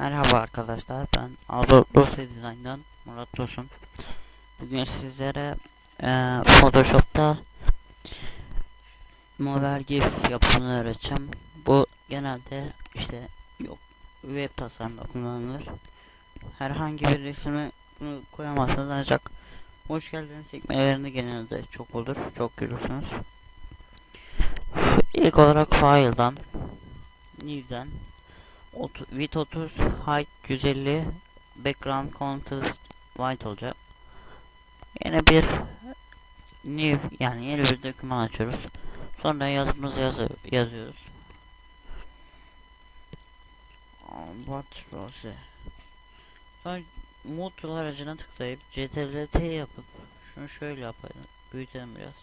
Merhaba arkadaşlar ben Albert Dosya Design'dan Murat Tosun. Bugün sizlere eee, Photoshop'ta Mover GIF yapımını öğreteceğim. Bu genelde işte yok web tasarımda kullanılır. Herhangi bir resmi koyamazsınız ancak Hoş geldiniz sekmelerini genelde çok olur çok görürsünüz. İlk olarak file'dan New'den Width 30 Height 150 Background Contrast White olacak. Yine bir New yani yeni bir doküman açıyoruz. Sonra yazımızı yazı yazıyoruz. What Rose Sonra Mood Tool aracına tıklayıp Ctrl T yapıp Şunu şöyle yapalım büyütelim biraz.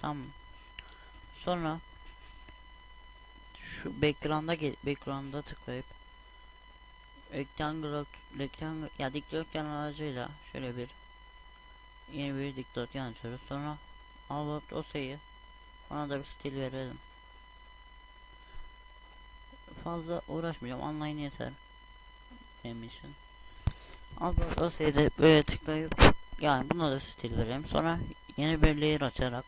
Tamam. Sonra şu background'a background'a tıklayıp rectangle rectangle ya dikdörtgen aracıyla şöyle bir yeni bir dikdörtgen açıyoruz. Sonra Albert Ose'yi ona da bir stil verelim. Fazla uğraşmayacağım. Online yeter. Benim için. Albert Ose'yi de böyle tıklayıp yani buna da stil verelim. Sonra yeni bir layer açarak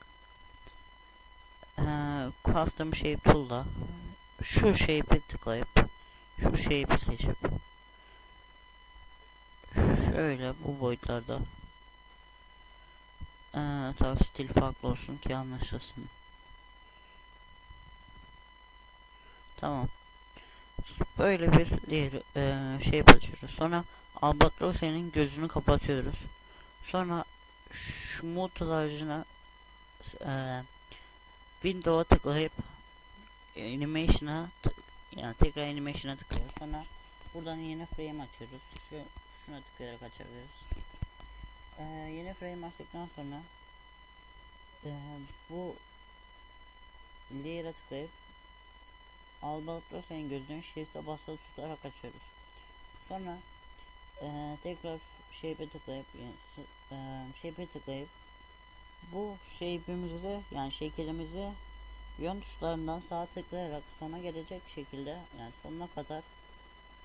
custom shape tool'da şu shape'e tıklayıp şu shape'i seçip şöyle bu boyutlarda ee, tabi stil farklı olsun ki anlaşılsın. Tamam. Böyle bir layer, ee, shape açıyoruz sonra albatros'un gözünü kapatıyoruz. Sonra şu motor aracına ee, Windows'a tıklayıp animation'a yani tekrar animation'a tıklıyoruz. Sonra buradan yeni frame açıyoruz. Şu şuna tıklayarak açabiliriz. Ee, yeni frame açtıktan sonra ee, bu layer'a tıklayıp Albatros'un gözünü shift'e basılı tutarak açıyoruz. Sonra ee, tekrar shape'e tıklayıp yani, ee, shape'e tıklayıp bu shape'imizi yani şeklimizi yön tuşlarından sağ tıklayarak sona gelecek şekilde yani sonuna kadar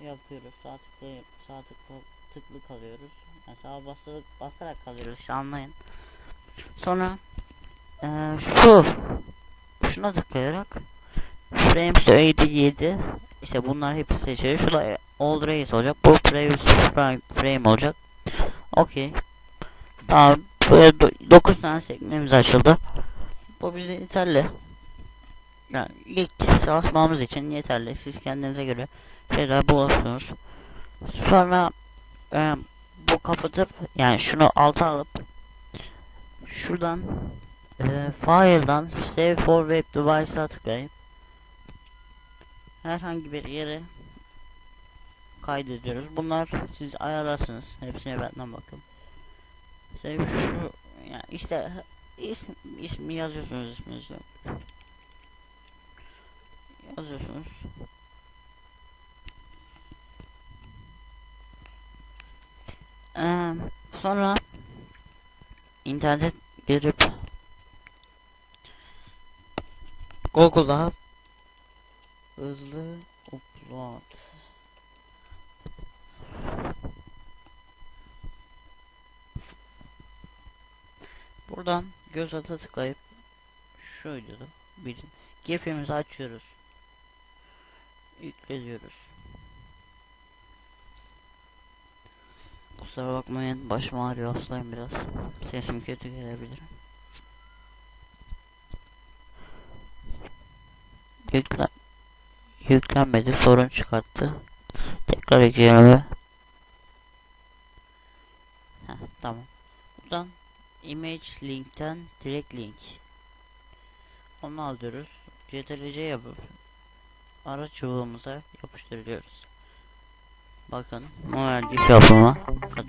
yapıyoruz. Sağ tıklayıp sağ tıkla, tıklı kalıyoruz. Yani sağa basarak, basarak kalıyoruz. anlayın. Sonra eee, şu şuna tıklayarak frames 87 işte bunlar hepsi seçilir. Şu da old race olacak. Bu previous frame, frame olacak. Okey. Tamam. Böyle 9 tane sekmemiz açıldı. Bu bize yeterli. Yani ilk çalışmamız için yeterli. Siz kendinize göre şeyler bulursunuz. Sonra e, bu kapatıp yani şunu alta alıp şuradan e, file'dan save for web device'a tıklayıp herhangi bir yere kaydediyoruz. Bunlar siz ayarlarsınız. Hepsine benden bakın. Save şu yani işte ism, ismi yazıyorsunuz isminizi yazıyorsunuz. Ee, sonra internet girip Google'da hızlı upload Buradan göz ata tıklayıp şu videoda bizim GIF'imizi açıyoruz yükleniyoruz. Kusura bakmayın başım ağrıyor hastayım biraz. Sesim kötü gelebilir. Yüklen yüklenmedi sorun çıkarttı. Tekrar ekleyelim. Heh, tamam. Buradan image linkten direkt link. Onu alıyoruz. CTRL-C yapıp ara çubuğumuza yapıştırıyoruz. Bakın Noel gif yapımı kadar.